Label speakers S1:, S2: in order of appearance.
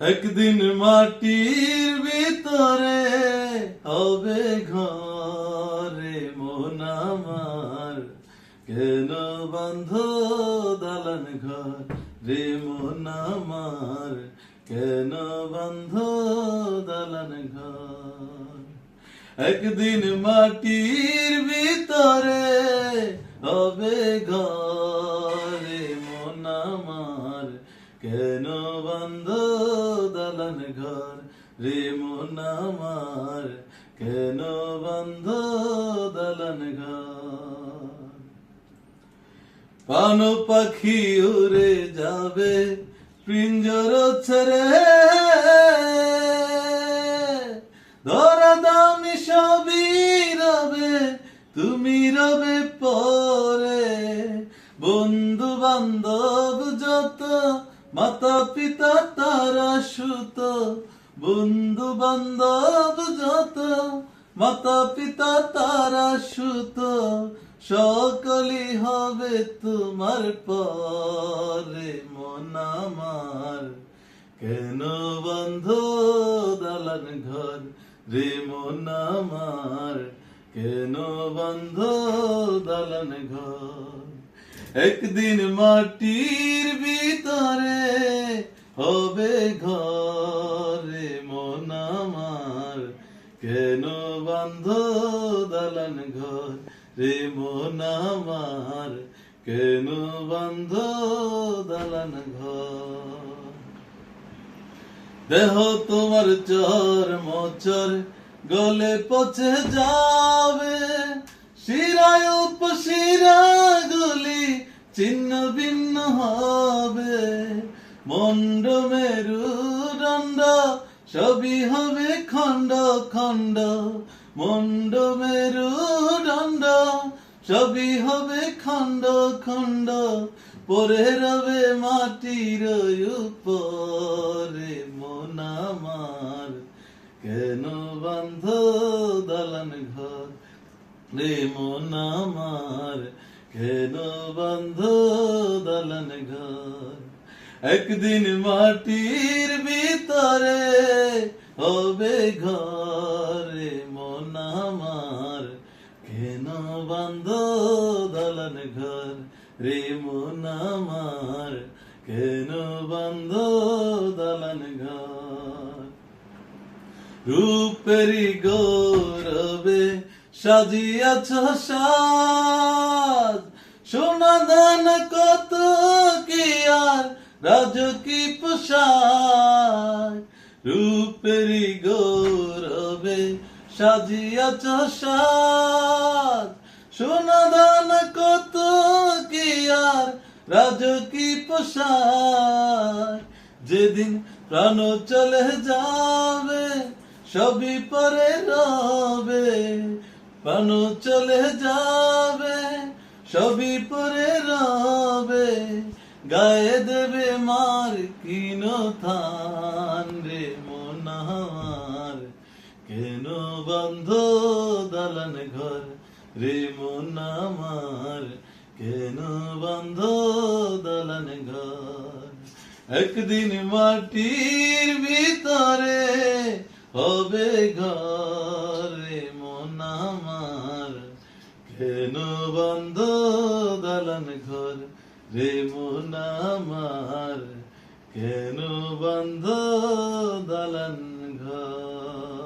S1: একদিন মাটির ভিতরে হবে ঘরে মন আমার। কেন বন্ধ দালান ঘর রে মন আমার? কেন বন্ধ দালান ঘর? একদিন মাটির ভিতরে হবে ঘরে দালান ঘর রে মন কেন বন্ধ দালান ঘর? পান পাখি উড়ে যাবে, পিঞ্জর ছেড়ে। ধরা দামি সবই রবে, তুমি রবে পরে। বন্ধু বান্ধব যত মাতা পিতা তারা সুত বন্ধু বান্ধব যত মাতা পিতা তারা সুত, সকলই হবে তোমার পরে মন আমার। কেন বন্ধ দালান ঘর রে মন আমার? কেন বন্ধ দালান ঘর? একদিন মাটির ভিতরে হবে ঘরে মন আমার। কেন বন্ধ দালান ঘর রে মন আমার? কেন বন্ধ দালান ঘর? দেহ তোমার চর, মচর গলে পচে যাবে। শিরায় উপশিরা গুলি ছিন্ন ভিন্ন হবে, মন্ড মেরু দণ্ড, সবই হবে খণ্ড খণ্ড। মন্ড মেরু দণ্ড, সবই হবে খণ্ড খণ্ড। পরে রবে মাটির উপরে, মন কেন বন্ধ দালান ঘর? রে মন কেন বন্ধ দালান ঘর। একদিন মাটির ভিতরে হবে ঘরে। মন আমার কেন বন্ধ দালান ঘর। রে মন আমার কেন বন্ধ দালান ঘর। রূপেরি গৌরবে সাজিয়াছ সাজ। সোনা দান কত কি আর, রাজ কি পোশাক? রূপেরি গৌরবে সাজিয়াছ সাজ। সোনা দান কত কি আর, রাজ কি পোশাক? যেদিন প্রাণ চলে যাবে, সবই পরে রবে। প্রাণ চলে যাবে, সবই পরে রবে, গায়ে দেবে মার কিন থান রে মনার কেন বন্ধ দালান ঘর রে মন আমার কেন বন্ধ দালান ঘর? একদিন মাটির ভিতরে হবে ঘরে মন আমার। কেন বন্ধ দালান ঘর রে মন আমার। কেন বন্ধ দালান ঘর।